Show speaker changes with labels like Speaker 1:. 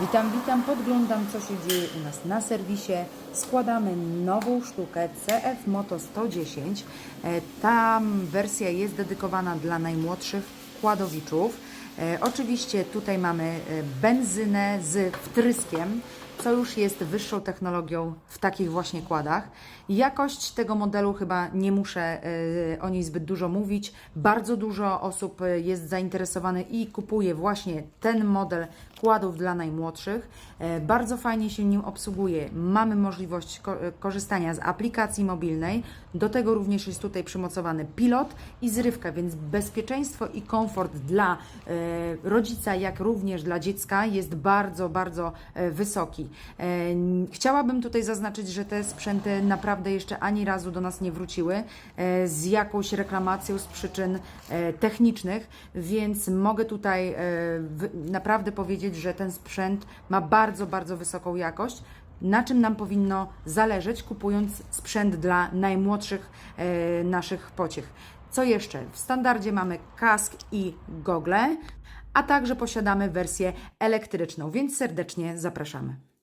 Speaker 1: Witam, witam, podglądam co się dzieje u nas na serwisie. Składamy nową sztukę CF Moto 110. E, Ta wersja jest dedykowana dla najmłodszych kładowiczów. E, Oczywiście tutaj mamy e, benzynę z wtryskiem, co już jest wyższą technologią w takich właśnie kładach. Jakość tego modelu chyba nie muszę o niej zbyt dużo mówić. Bardzo dużo osób jest zainteresowanych i kupuje właśnie ten model kładów dla najmłodszych. E, Bardzo fajnie się nim obsługuje. Mamy możliwość e, korzystania z aplikacji mobilnej. Do tego również jest tutaj przymocowany pilot i zrywka, więc bezpieczeństwo i komfort dla e, rodzica, jak również dla dziecka jest bardzo, bardzo wysoki. Chciałabym tutaj zaznaczyć, że te sprzęty naprawdę jeszcze ani razu do nas nie wróciły z jakąś reklamacją z przyczyn technicznych, więc mogę tutaj naprawdę powiedzieć, że ten sprzęt ma bardzo, bardzo wysoką jakość. Na czym nam powinno zależeć, kupując sprzęt dla najmłodszych e, naszych pociech. Co jeszcze? W standardzie mamy kask i gogle, a także posiadamy wersję elektryczną, więc serdecznie zapraszamy.